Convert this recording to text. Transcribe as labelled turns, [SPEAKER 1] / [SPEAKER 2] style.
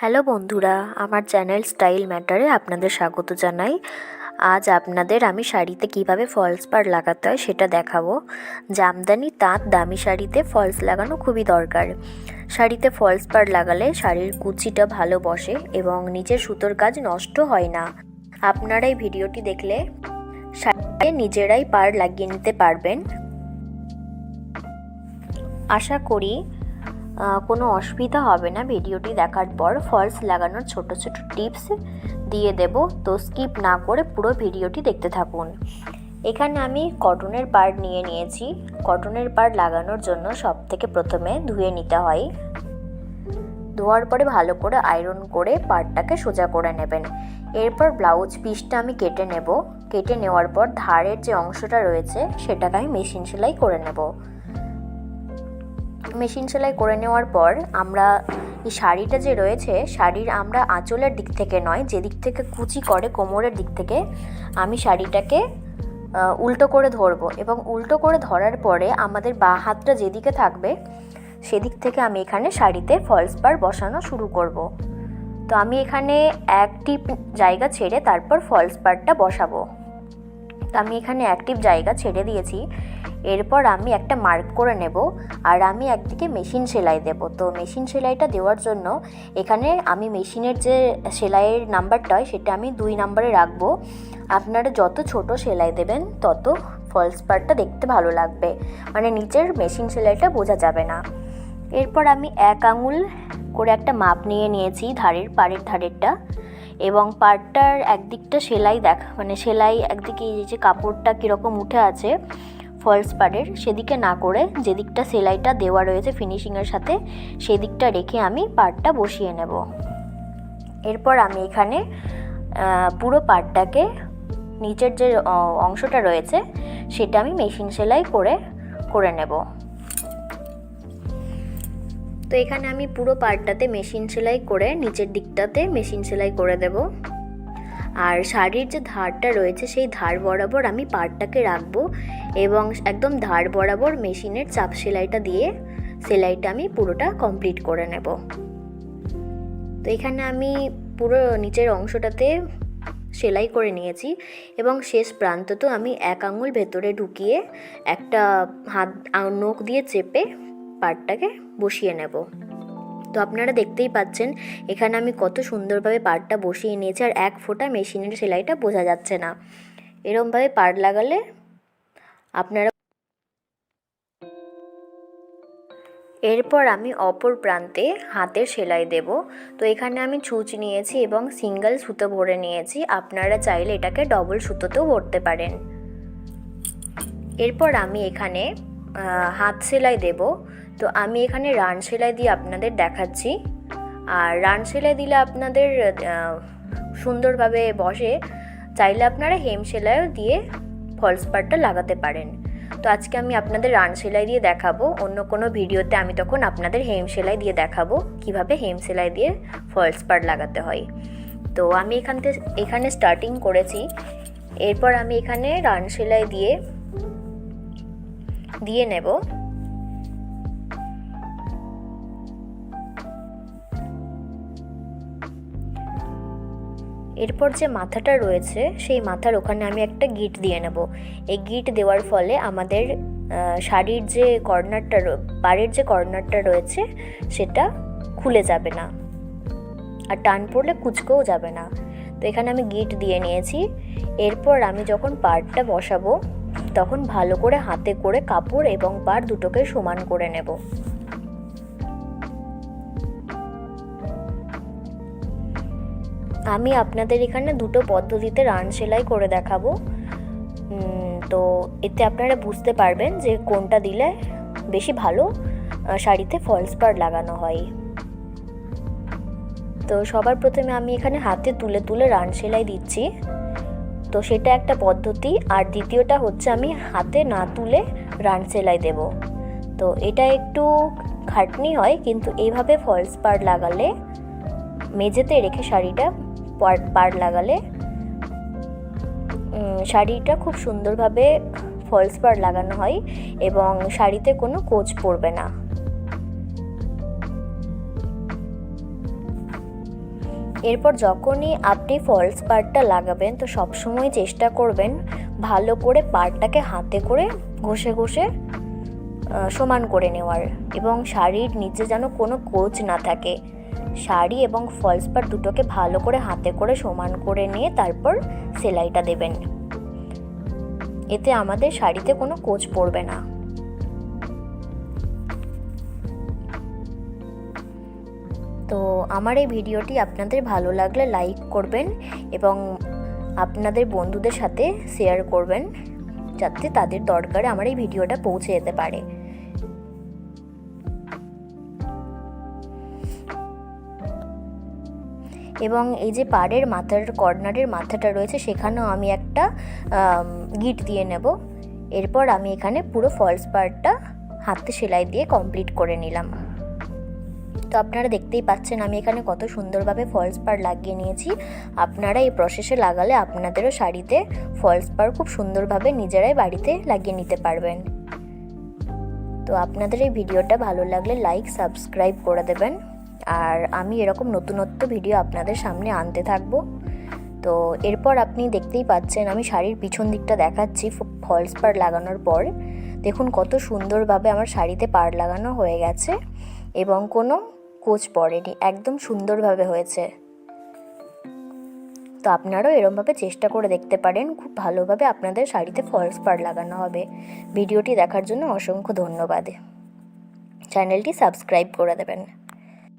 [SPEAKER 1] Hello বন্ধুরা, আমার channel style ম্যাটারে আপনাদের স্বাগত জানাই। আজ আপনাদের আমি শাড়িতে কীভাবে ফলস পাড় লাগাতে হয় সেটা দেখাবো। জামদানি তাঁত দামি শাড়িতে ফলস লাগানো খুবই দরকার। শাড়িতে ফলস পাড় লাগালে শাড়ির কুচিটা ভালো বসে এবং নিচের সুতোর কাজ নষ্ট হয় না। আপনারা এই ভিডিওটি দেখলে শাড়িতে নিজেরাই পাড় লাগিয়ে নিতে পারবেন। আশা করি কোনো অসুবিধা হবে না। ভিডিওটি দেখার পর ফলস লাগানোর ছোট ছোট টিপস দিয়ে দেব। তো স্কিপ না করে পুরো ভিডিওটি দেখতে থাকুন। এখানে আমি কটনের পাড় নিয়ে নিয়েছি। কটনের পাড় লাগানোর জন্য সব থেকে প্রথমে ধুয়ে নিতে হয়। ধোয়ার পরে ভালো করে আয়রন করে পাড়টাকে সোজা করে নেবেন। এরপর ব্লাউজ পিসটা আমি কেটে নেব। কেটে নেওয়ার পর ধারের যে অংশটা রয়েছে, সেটাকে আমি মেশিন সেলাই করে নেব। মেশিন সেলাই করে নেওয়ার পর আমরা এই শাড়িটা যে রয়েছে, শাড়ির আমরা আঁচলের দিক থেকে নয়, যে দিক থেকে কুচি করে কোমরের দিক থেকে আমি শাড়িটাকে উল্টো করে ধরবো। এবং উল্টো করে ধরার পরে আমাদের বা হাতটা যেদিকে থাকবে, সেদিক থেকে আমি এখানে শাড়িতে ফলস পার বসানো শুরু করব। তো আমি এখানে একটি জায়গা ছেড়ে তারপর ফলস পারটা বসাবো। তো আমি এখানে অ্যাক্টিভ জায়গা ছেড়ে দিয়েছি। এরপর আমি একটা মার্ক করে নেব আর আমি একদিকে মেশিন সেলাই দেব। তো মেশিন সেলাইটা দেওয়ার জন্য এখানে আমি মেশিনের যে সেলাইয়ের নাম্বারটা হয়, সেটা আমি দুই নাম্বারে রাখব। আপনারা যত ছোট সেলাই দেবেন, তত ফলস পার্টটা দেখতে ভালো লাগবে। মানে নিচের মেশিন সেলাইটা বোঝা যাবে না। এরপর আমি এক আঙুল করে একটা মাপ নিয়ে নিয়েছি, ধারের, পাড়ের ধারেরটা। এবং পাড়টার একদিকটা সেলাই দেখ মানে সেলাই একদিকে এই যে কাপড়টা কীরকম উঠে আছে ফলস পাড়ের সেদিকে না করে যেদিকটা সেলাইটা দেওয়া রয়েছে ফিনিশিংয়ের সাথে, সেদিকটা রেখে আমি পাড়টা বসিয়ে নেব। এরপর আমি এখানে পুরো পাড়টাকে, নিচের যে অংশটা রয়েছে, সেটা আমি মেশিন সেলাই করে করে নেব। তো এখানে আমি পুরো পার্টটাতে মেশিন সেলাই করে নিচের দিকটাতে মেশিন সেলাই করে দেব। আর শাড়ির যে ধারটা রয়েছে, সেই ধার বরাবর আমি পার্টটাকে রাখব। এবং একদম ধার বরাবর মেশিনের চাপ সেলাইটা দিয়ে সেলাইটা আমি পুরোটা কমপ্লিট করে নেব। তো এখানে আমি পুরো নিচের অংশটাতে সেলাই করে নিয়েছি এবং শেষ প্রান্ততেও আমি এক আঙুল ভেতরে ঢুকিয়ে একটা হাত নখ দিয়ে চেপে পাড়টাকে বসিয়ে নেব। তো আপনারা দেখতেই পাচ্ছেন, এখানে আমি কত সুন্দরভাবে পাড়টা বসিয়ে নিয়েছি আর এক ফোঁটা মেশিনের সেলাইটা বোঝা যাচ্ছে না। এরমভাবে পাড় লাগালে আপনারা এরপর আমি অপর প্রান্তে হাতের সেলাই দেব। তো এখানে আমি ছুঁচ নিয়েছি এবং সিঙ্গেল সুতো ভরে নিয়েছি। আপনারা চাইলে এটাকে ডবল সুতোতেও ভরতে পারেন। এরপর আমি এখানে হাত সেলাই দেব। তো আমি এখানে রান সেলাই দিয়ে আপনাদের দেখাচ্ছি। আর রান সেলাই দিলে আপনাদের সুন্দরভাবে বসে। চাইলে আপনারা হেম সেলাইও দিয়ে ফলস পাড়টা লাগাতে পারেন। তো আজকে আমি আপনাদের রান সেলাই দিয়ে দেখাবো। অন্য কোনো ভিডিওতে আমি তখন আপনাদের হেম সেলাই দিয়ে দেখাবো কীভাবে হেম সেলাই দিয়ে ফলস পাড় লাগাতে হয়। তো আমি এখান থেকে, এখানে স্টার্টিং করেছি। এরপর আমি এখানে রান সেলাই দিয়ে দিয়ে নেব। এরপর যে মাথাটা রয়েছে, সেই মাথার ওখানে আমি একটা গিট দিয়ে নেব। এই গিট দেওয়ার ফলে আমাদের শাড়ির যে কর্নারটা র- পাড়ের যে কর্নারটা রয়েছে, সেটা খুলে যাবে না। আর টান পড়লে কুচকেও যাবে না। তো এখানে আমি গিট দিয়ে নিয়েছি। এরপর আমি যখন পাড়টা বসাবো, তখন ভালো করে হাতে করে কাপড় এবং পাড় দুটোকে সমান করে নেব। আমি আপনাদের এখানে দুটো পদ্ধতিতে রান সেলাই করে দেখাবো। তো এতে আপনারা বুঝতে পারবেন যে কোনটা দিলে বেশি ভালো শাড়িতে ফলস পাড় লাগানো হয়। তো সবার প্রথমে আমি এখানে হাতে তুলে তুলে রান সেলাই দিচ্ছি। তো সেটা একটা পদ্ধতি। আর দ্বিতীয়টা হচ্ছে আমি হাতে না তুলে রান সেলাই দেব। তো এটা একটু খাটনি হয়, কিন্তু এইভাবে ফলস পাড় লাগালে মেঝেতে রেখে শাড়িটা পাড় লাগালে শাড়িটা খুব সুন্দরভাবে ফলস পাড় লাগানো হয় এবং শাড়িতে কোনো কোচ পড়বে না। এরপর যখনই আপনি ফলস পার্টটা লাগাবেন, তো সবসময় চেষ্টা করবেন ভালো করে পার্টটাকে হাতে করে ঘষে ঘষে সমান করে নেওয়ার এবং শাড়ির নিচে যেন কোনো কোচ না থাকে। শাড়ি এবং ফলস পার্ট দুটোকে ভালো করে হাতে করে সমান করে নিয়ে তারপর সেলাইটা দেবেন। এতে আমাদের শাড়িতে কোনো কোচ পড়বে না। তো আমার এই ভিডিওটি আপনাদের ভালো লাগলে লাইক করবেন এবং আপনাদের বন্ধুদের সাথে শেয়ার করবেন যাতে তাদের দরকারে আমার এই ভিডিওটা পৌঁছে যেতে পারে। এবং এই যে পাড়ের মাথার, কর্নারের মাথাটা রয়েছে, সেখানেও আমি একটা গিট দিয়ে নেব। এরপর আমি এখানে পুরো ফলস পার্টটা হাতে সেলাই দিয়ে কমপ্লিট করে নিলাম। তো আপনারা দেখতেই পাচ্ছেন, আমি এখানে কত সুন্দরভাবে ফলস পার লাগিয়ে নিয়েছি। আপনারা এই প্রসেসে লাগালে আপনাদেরও শাড়িতে ফলস পার খুব সুন্দরভাবে নিজেরাই বাড়িতে লাগিয়ে নিতে পারবেন। তো আপনাদের এই ভিডিওটা ভালো লাগলে লাইক সাবস্ক্রাইব করে দেবেন। আর আমি এরকম নতুনত্ব ভিডিও আপনাদের সামনে আনতে থাকব। তো এরপর আপনি দেখতেই পাচ্ছেন, আমি শাড়ির পিছন দিকটা দেখাচ্ছি ফলস পার লাগানোর পর। দেখুন কত সুন্দরভাবে আমার শাড়িতে পার লাগানো হয়ে গেছে এবং কোনো কোচ পড়েনি, একদম সুন্দরভাবে হয়েছে। তো আপনারাও এরমভাবে চেষ্টা করে দেখতে পারেন, খুব ভালোভাবে আপনাদের শাড়িতে ফলস পার লাগানো হবে। ভিডিওটি দেখার জন্য অসংখ্য ধন্যবাদ। চ্যানেলটি সাবস্ক্রাইব করে দেবেন।